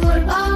goodbye.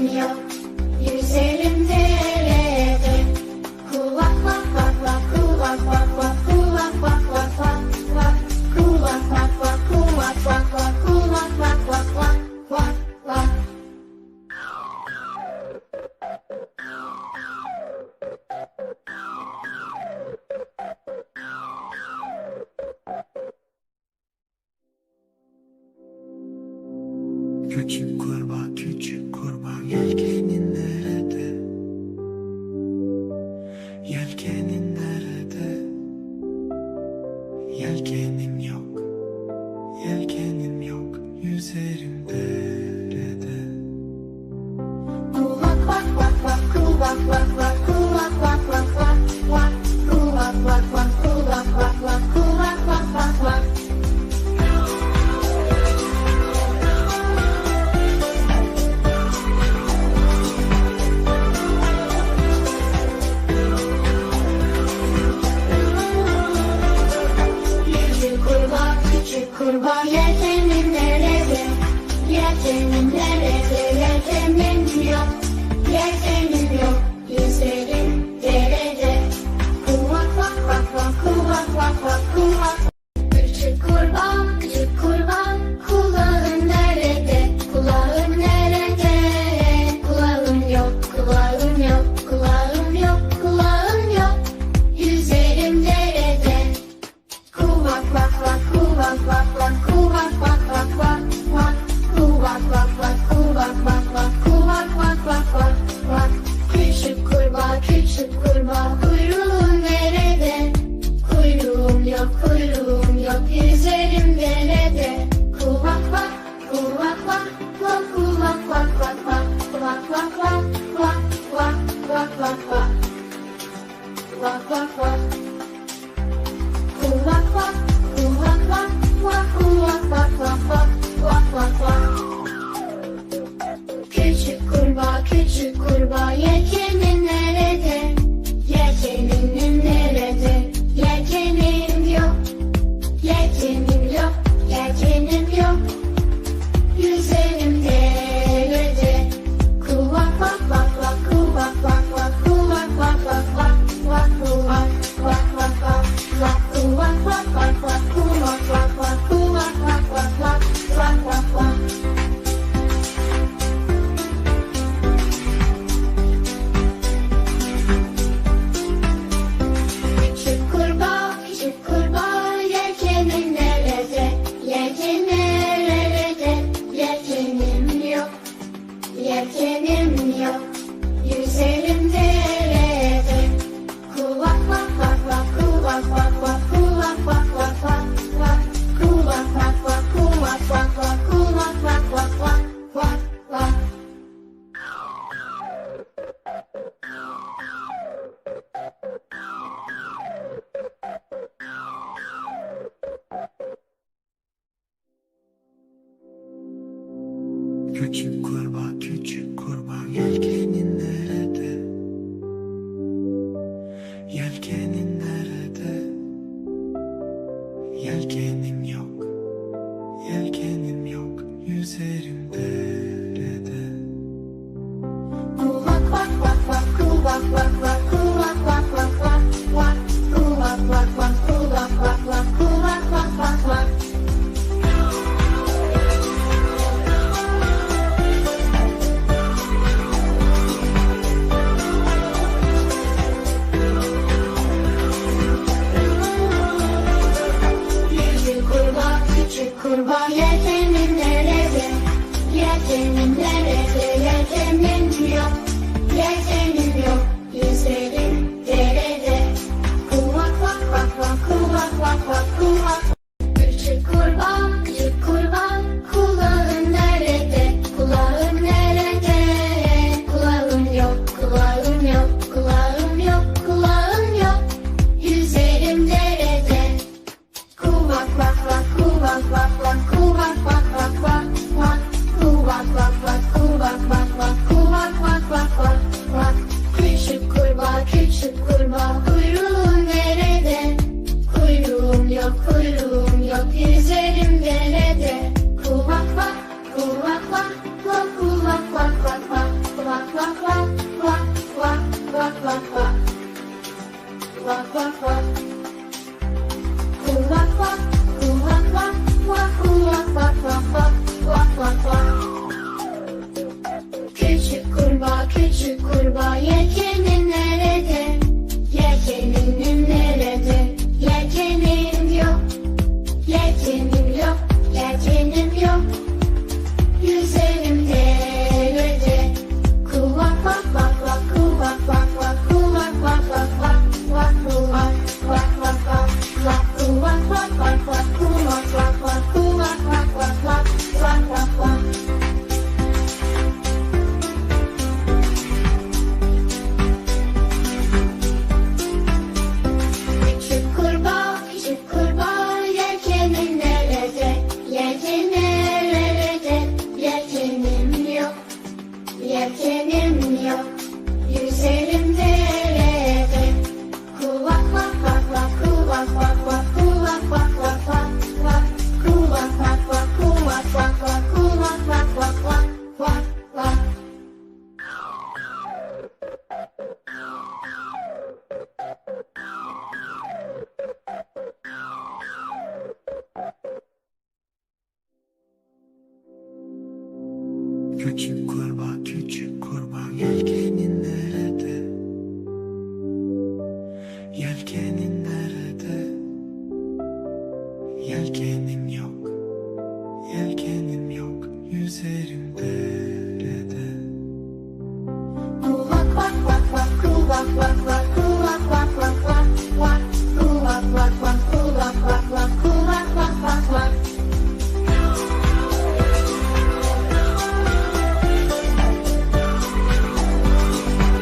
dünya Yüzelim derede. Kulak bak bak bak kulak bak bak kulak bak bak bak bak kulak bak bak kulak bak bak kulak bak bak bak bak bak Küçük kurbağa küçük Yelkenim yok, yüzelim derede Kulak bak bak bak, kulak Yok üzerimde ne de kulak vak kulak vak vak kulak vak vak vak kulak vak vak vak Trên. wah, wah, wah.